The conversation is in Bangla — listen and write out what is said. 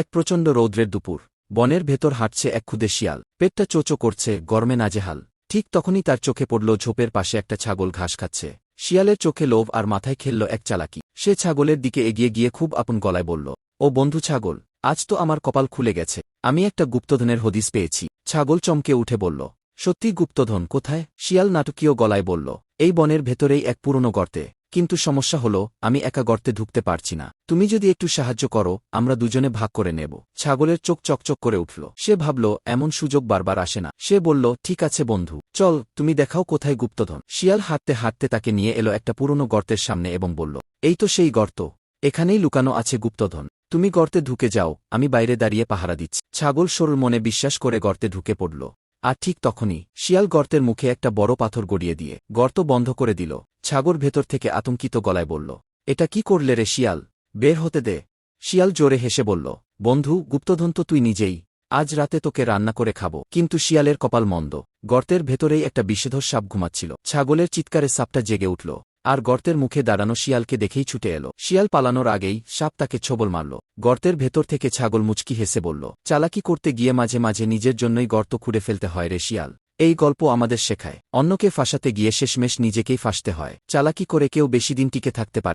এক প্রচণ্ড রৌদ্রের দুপুর। বনের ভেতর হাঁটছে এক ক্ষুদে শিয়াল। পেটটা চোচো করছে, গরমে নাজেহাল। ঠিক তখনই তার চোখে পড়ল ঝোপের পাশে একটা ছাগল ঘাস খাচ্ছে। শিয়ালের চোখে লোভ আর মাথায় খেলল এক চালাকি। সে ছাগলের দিকে এগিয়ে গিয়ে খুব আপন গলায় বলল, ও বন্ধু ছাগল, আজ তো আমার কপাল খুলে গেছে। আমি একটা গুপ্তধনের হদিস পেয়েছি। ছাগল চমকে উঠে বলল, সত্যি গুপ্তধন কোথায়? শিয়াল নাটকীয় গলায় বলল, এই বনের ভেতরেই এক পুরনো গর্তে। কিন্তু সমস্যা হলো, আমি একা গর্তে ঢুকতে পারছি না। তুমি যদি একটু সাহায্য করো, আমরা দুজনে ভাগ করে নেব। ছাগলের চোখ চকচক করে উঠল। সে ভাবল, এমন সুযোগ বারবার আসে না। সে বলল, ঠিক আছে বন্ধু, চল, তুমি দেখাও কোথায় গুপ্তধন। শিয়াল হাঁটতে হাঁটতে তাকে নিয়ে এলো একটা পুরনো গর্তের সামনে এবং বলল, এই তো সেই গর্ত। এখানেই লুকানো আছে গুপ্তধন। তুমি গর্তে ঢুকে যাও, আমি বাইরে দাঁড়িয়ে পাহারা দিচ্ছি। ছাগল সরল মনে বিশ্বাস করে গর্তে ঢুকে পড়ল। আর ঠিক তখনই, শিয়াল গর্তের মুখে একটা বড় পাথর গড়িয়ে দিয়ে, গর্ত বন্ধ করে দিল। ছাগর ভেতর থেকে আতঙ্কিত গলায় বলল, এটা কি করলে রে শিয়াল? বের হতে দে। শিয়াল জোরে হেসে বলল, বন্ধু, গুপ্তধন তো তুই নিজেই। আজ রাতে তোকে রান্না করে খাব। কিন্তু শিয়ালের কপাল মন্দ। গর্তের ভেতরেই একটা বিষধর সাপ ঘুমাচ্ছিল। ছাগলের চিৎকারে সাপটা জেগে উঠল, আর গর্তের মুখে দাঁড়ানো শিয়ালকে দেখেই ছুটে এলো। শিয়াল পালানোর আগেই সাপ তাকে ছোবল মারল। গর্তের ভেতর থেকে ছাগল মুচকি হেসে বলল, চালাকি করতে গিয়ে মাঝে মাঝে নিজের জন্যই গর্ত খুঁড়ে ফেলতে হয় রে শিয়াল। এই গল্প আমাদের শেখায়। অন্যকে ফাঁসাতে গিয়ে শেষমেশ নিজেকেই ফাঁসতে হয়। চালাকি করে কেউ বেশি দিন টিকে থাকতে পারে